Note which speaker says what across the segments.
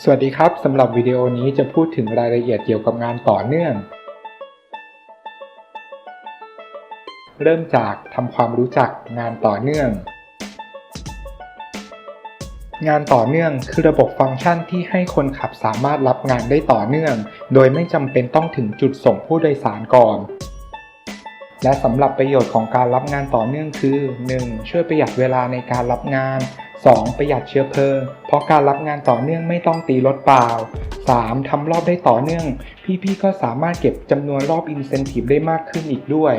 Speaker 1: สวัสดีครับสำหรับวิดีโอนี้จะพูดถึงรายละเอียดเกี่ยวกับงานต่อเนื่อง เริ่มจากทำความรู้จักงานต่อเนื่อง งานต่อเนื่องคือระบบฟังก์ชันที่ให้คนขับสามารถรับงานได้ต่อเนื่อง โดยไม่จำเป็นต้องถึงจุดส่งผู้โดยสารก่อน และสำหรับประโยชน์ของการรับงานต่อเนื่องคือ 1. ช่วยประหยัดเวลาในการรับงาน 2. ประหยัดเชื้อเพลิง เพราะการรับงานต่อเนื่องไม่ต้องตีรถเปล่า 3. ทำรอบได้ต่อเนื่อง พี่ๆก็สามารถเก็บจำนวนรอบอินเซนティブได้มากขึ้นอีกด้วย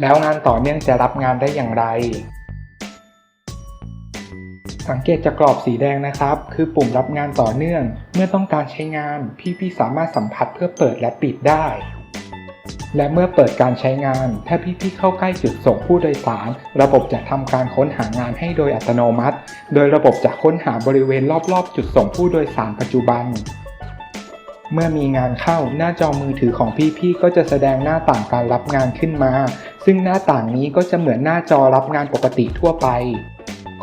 Speaker 1: แล้วงานต่อเนื่องจะรับงานได้อย่างไร สังเกตจากกรอบสีแดงนะครับ คือปุ่มรับงานต่อเนื่อง เมื่อต้องการใช้งาน พี่ๆสามารถสัมผัสเพื่อเปิดและปิดได้ และเมื่อเปิดการใช้งาน ถ้าพี่ๆเข้าใกล้จุดส่งผู้โดยสาร ระบบจะทำการค้นหางานให้โดยอัตโนมัติ โดยระบบจะค้นหาบริเวณรอบๆ จุดส่งผู้โดยสารปัจจุบัน เมื่อมีงานเข้าหน้าจอมือถือของพี่ๆก็จะแสดงหน้าต่างการรับงานขึ้นมา ซึ่งหน้าต่างนี้ก็จะเหมือนหน้าจอรับงานปกติทั่วไป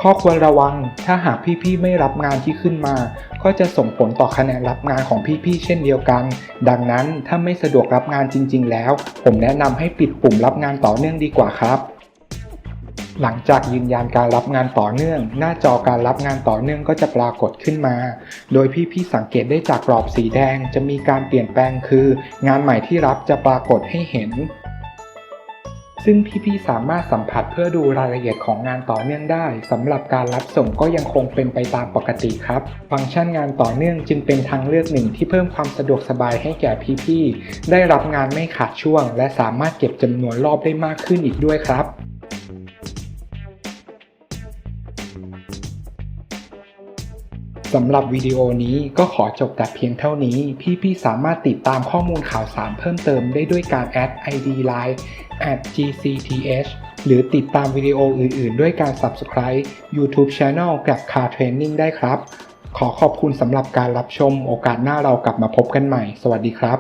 Speaker 1: ข้อควรระวัง ถ้าหากพี่ๆไม่รับงานที่ขึ้นมา ก็จะส่งผลต่อคะแนนรับงานของพี่ๆเช่นเดียวกัน ดังนั้นถ้าไม่สะดวกรับงานจริง ๆ แล้ว ผมแนะนำให้ปิดปุ่มรับงานต่อเนื่องดีกว่าครับหลังจากยืนยันการรับงานต่อเนื่อง หน้าจอการรับงานต่อเนื่องก็จะปรากฏขึ้นมา โดยพี่ๆสังเกตได้จากกรอบสีแดงจะมีการเปลี่ยนแปลงคือ งานใหม่ที่รับจะปรากฏให้เห็น ซึ่งพี่ๆสามารถสัมผัสเพื่อดูรายละเอียดของงานต่อเนื่องได้สำหรับการรับส่งก็ยังคงเป็นไปตามปกติครับ ฟังก์ชันงานต่อเนื่องจึงเป็นทางเลือกหนึ่งที่เพิ่มความสะดวกสบายให้แก่พี่ๆได้รับงานไม่ขาดช่วง และสามารถเก็บจำนวนรอบได้มากขึ้นอีกด้วยครับ สำหรับวิดีโอนี้ก็ขอจบแต่เพียงเท่านี้ พี่ๆสามารถติดตามข้อมูลข่าวสารเพิ่มเติมได้ด้วยการแอด ID Line @gcth หรือติดตามวิดีโออื่นๆ ด้วยการ Subscribe YouTube Channel กับ Car Training ได้ครับ ขอขอบคุณสำหรับการรับชมโอกาสหน้าเรากลับมาพบกันใหม่ สวัสดีครับ